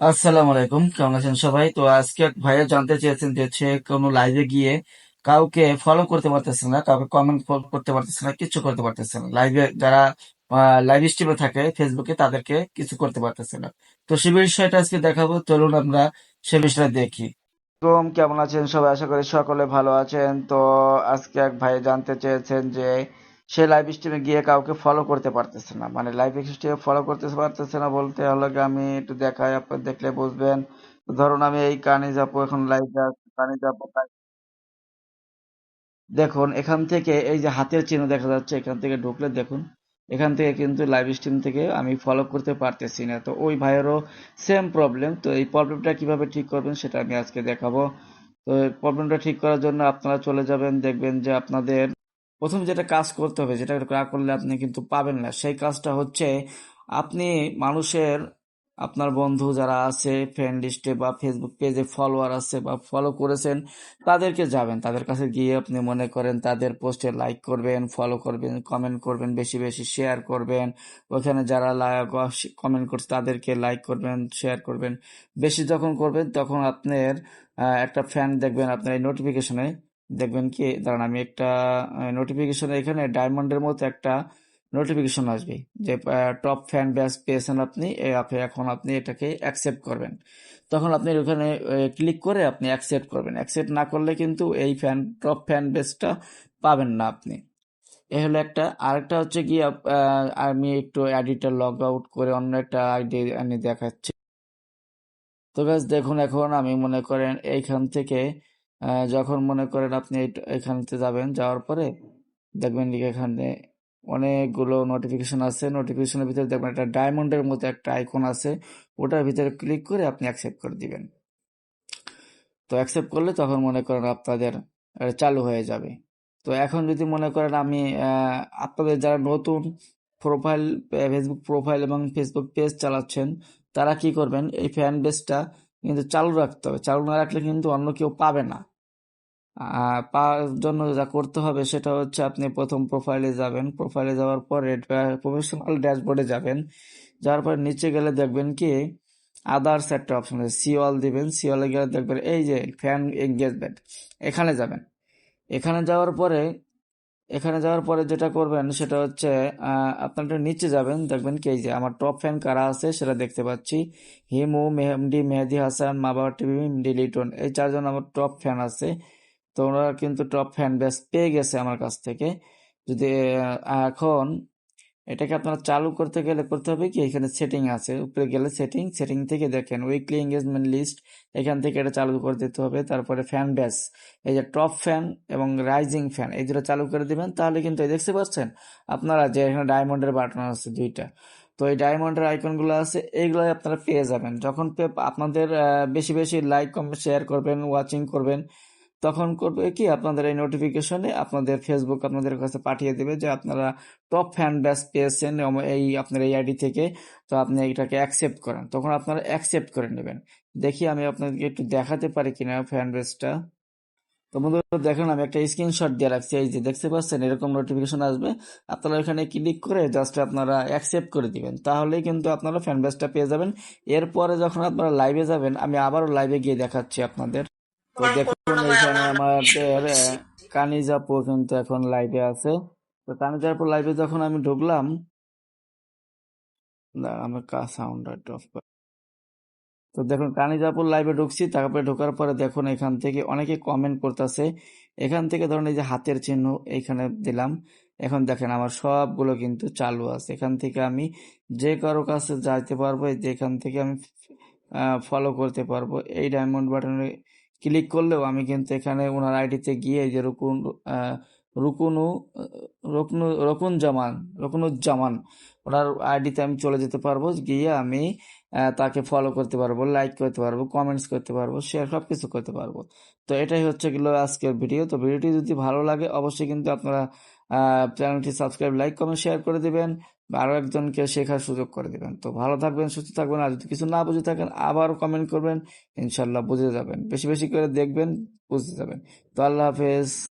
আসসালামু আলাইকুম, কেমন আছেন সবাই? তো আজকে এক ভাইয়া জানতে চেয়েছেন যে সে কোনো লাইভে গিয়ে কাউকে ফলো করতে পারতেছে না, কাউকে কমেন্ট করতে পারতেছে না, কিছু করতে পারতেছে না। লাইভে যারা লাইভ স্ট্রিমে থাকে ফেসবুকে তাদেরকে কিছু করতে পারতেছে না। তো সে বিষয়টা আজকে দেখাবো, চলুন আমরা সে বিষয়টা দেখি। কম কেমন আছেন সবাই? আশা করি সকলে ভালো আছেন। তো আজকে এক ভাই জানতে চেয়েছেন যে সে লাইভ স্ট্রিমে গিয়ে কাউকে ফলো করতে পারতেছে না। মানে লাইভ স্ট্রিমে ফলো করতে পারতেছে না বলতে হলো কি আমি একটু দেখাই, আপনার দেখলে বুঝবেন। ধরুন আমি এই কানিজ আপু এখন লাইভে কানিজ আপু দেখুন, এখান থেকে এই যে হাতের চিহ্ন দেখা যাচ্ছে, এখান থেকে ঢুকলে দেখুন, এখান থেকে কিন্তু লাইভ স্ট্রিম থেকে আমি ফলো করতে পারতেছি না। তো ওই ভাইয়েরও সেম প্রবলেম তো এই প্রবলেমটা কীভাবে ঠিক করবেন সেটা আমি আজকে দেখাবো। তো প্রবলেমটা ঠিক করার জন্য আপনারা চলে যাবেন, দেখবেন যে আপনাদের প্রথম যেটা কাজ করতে হবে, যেটা না করলে আপনি কিন্তু পাবেন না। সেই কাজটা হচ্ছে আপনি মানুষের, আপনার বন্ধু যারা আছে ফ্রেন্ড লিস্টে বা ফেসবুক পেজে ফলোয়ার আছে বা ফলো করেছেন, তাদেরকে যাবেন। তাদের কাছে গিয়ে আপনি মনে করেন তাদের পোস্টে লাইক করবেন ফলো করবেন কমেন্ট করবেন, বেশি বেশি শেয়ার করবেন। ওখানে যারা কমেন্ট করছে তাদেরকে লাইক করবেন শেয়ার করবেন। বেশি যখন করবেন তখন আপনার একটা ফ্যান দেখবেন আপনার এই নোটিফিকেশনে দেখবেন কি, দাঁড়ান, আমি একটা নোটিফিকেশন এখানে ডায়মন্ডের মতো একটা নোটিফিকেশন আসবে যে টপ ফ্যান ব্যাস পেয়েছেন আপনি এখন আপনি এটাকে অ্যাকসেপ্ট করবেন। তখন আপনি ওখানে ক্লিক করে আপনি অ্যাকসেপ্ট করবেন। অ্যাকসেপ্ট না করলে কিন্তু এই ফ্যান টপ ফ্যান বেসটা পাবেন না আপনি। এ হলো একটা। আরেকটা হচ্ছে কি আমি একটু এডিটার লগ আউট করে অন্য একটা আইডি আমি দেখাচ্ছি। তো ব্যাস দেখুন, এখন আমি মনে করেন এইখান থেকে যখন মনে করেন আপনি এখানতে যাবেন, যাওয়ার পরে দেখবেন এখানে অনেকগুলো নোটিফিকেশন আছে। নোটিফিকেশনের ভিতরে দেখবেন একটা ডায়মন্ডের মতো একটা আইকন আছে। ওটার ভিতরে ক্লিক করে আপনি অ্যাকসেপ্ট করে দিবেন। তো অ্যাকসেপ্ট করলে তখন মনে করেন আপনাদের চালু হয়ে যাবে। তো এখন যদি মনে করেন আমি আপনাদের যারা নতুন প্রোফাইল ফেসবুক প্রোফাইল এবং ফেসবুক পেজ চালাচ্ছেন, তারা কি করবেন? এই ফ্যান বেসটা কিন্তু চালু রাখতে হবে। চালু না রাখলে কিন্তু অন্য কেউ পাবে না। পাওয়ার জন্য যা করতে হবে সেটা হচ্ছে আপনি প্রথম প্রোফাইলে যাবেন। প্রোফাইলে যাওয়ার পরে প্রফেশনাল ড্যাশবোর্ডে যাবেন। যাওয়ার পরে নিচে গেলে দেখবেন কি আদার্স একটা অপশন আছে সিওয়াল দিবেন। সিওয়ালে গেলে দেখবেন এই যে ফ্যান এঙ্গেজমেন্ট এখানে যাবেন। এখানে যাওয়ার পরে, এখানে যাওয়ার পরে যেটা করবেন সেটা হচ্ছে আপনার নিচে যাবেন। দেখবেন কি যে আমার টপ ফ্যান কারা আছে সেটা দেখতে পাচ্ছি। হিমু মেহমডি মেহেদি হাসান, মা বাবা টিভি লিটন, এই চারজন আমার টপ ফ্যান আছে। তো কিন্তু টপ ফ্যান বেস পেয়ে গেছে আমার কাছ থেকে। যদি এখন এটাকে আপনারা চালু করতে গেলে করতে হবে কি, এখানে সেটিং আছে। উপরে গেলে সেটিং সেটিং থেকে দেখেন উইকলি এঙ্গেজমেন্ট লিস্ট এখান থেকে এটা চালু করে দিতে হবে। তারপরে ফ্যান ব্যাস এই যে টপ ফ্যান এবং রাইজিং ফ্যান এই দুটো চালু করে দিবেন, তাহলে কিন্তু এই দেখতে পাচ্ছেন আপনারা যে এখানে ডায়মন্ডের বাটন আছে দুইটা। তো এই ডায়মন্ডের আইকনগুলো আছে এইগুলো আপনারা পেয়ে যাবেন। যখন আপনাদের বেশি বেশি লাইক কমেন্ট শেয়ার করবেন ওয়াচিং করবেন তখন করবে কি? আপনাদের এই নোটিফিকেশনে আপনাদের ফেসবুক আপনাদের কাছে পাঠিয়ে দেবে যে আপনারা টপ ফ্যান ব্যাস পেয়েছেন এই আপনার এই আইডি থেকে তো আপনি এটাকে অ্যাকসেপ্ট করেন। তখন আপনারা অ্যাকসেপ্ট করে নেবেন। দেখি আমি আপনাদেরকে একটু দেখাতে পারি কিনা ফ্যান বেসটা তো বন্ধুরা দেখেন আমি একটা স্ক্রিনশট দিয়ে রাখছি। এই যে দেখতে পাচ্ছেন এরকম নোটিফিকেশন আসবে। আপনারা এখানে ক্লিক করে জাস্ট আপনারা অ্যাকসেপ্ট করে দিবেন। তাহলেই কিন্তু আপনারা ফ্যান বেসটা পেয়ে যাবেন। এরপরে যখন আপনারা লাইভে যাবেন, আমি আবারও লাইভে গিয়ে দেখাচ্ছি আপনাদের। তো দেখুন এখানে আমাদের কানিজাপু কিন্তু এখন লাইভে আছে। তো কানিজাপুর লাইভে যখন আমি ঢুকলাম আমার সাউন্ড অফ তো দেখুন কানিজাপুর লাইভে ঢুকছি তারপরে ঢোকার পরে দেখুন এখান থেকে অনেকে কমেন্ট করতেছে। এখান থেকে ধরুন এই যে হাতের চিহ্ন এইখানে দিলাম। এখন দেখেন আমার সবগুলো কিন্তু চালু আছে। এখান থেকে আমি যে কারও কাছে যাইতে পারব যেখান থেকে আমি ফলো করতে পারব। এই ডায়মন্ড বাটনে ক্লিক করলেও আমি কিন্তু এখানে ওনার আইডিতে গিয়ে যে রুকুন রুকুনু রকনু রকুন জামান রকুনুজ্জামান, ওনার আইডিতে আমি চলে যেতে পারব, গিয়ে আমি তাকে ফলো করতে পারব লাইক করতে পারব কমেন্টস করতে পারব শেয়ার সব কিছু করতে পারব। তো এটাই হচ্ছে গেলো আজকের ভিডিও তো ভিডিওটি যদি ভালো লাগে, অবশ্যই কিন্তু আপনারা চ্যানেলটি সাবস্ক্রাইব, লাইক, কমেন্ট, শেয়ার করে দেবেন। আরও একজনকে শেখার সুযোগ করে দেবেন। তো ভালো থাকবেন, সুস্থ থাকবেন, আর যদি কিছু না বুঝে থাকেন, আবারও কমেন্ট করবেন, ইনশাল্লাহ বুঝে যাবেন। বেশি বেশি করে দেখবেন বুঝতে যাবেন। তো আল্লাহ হাফেজ।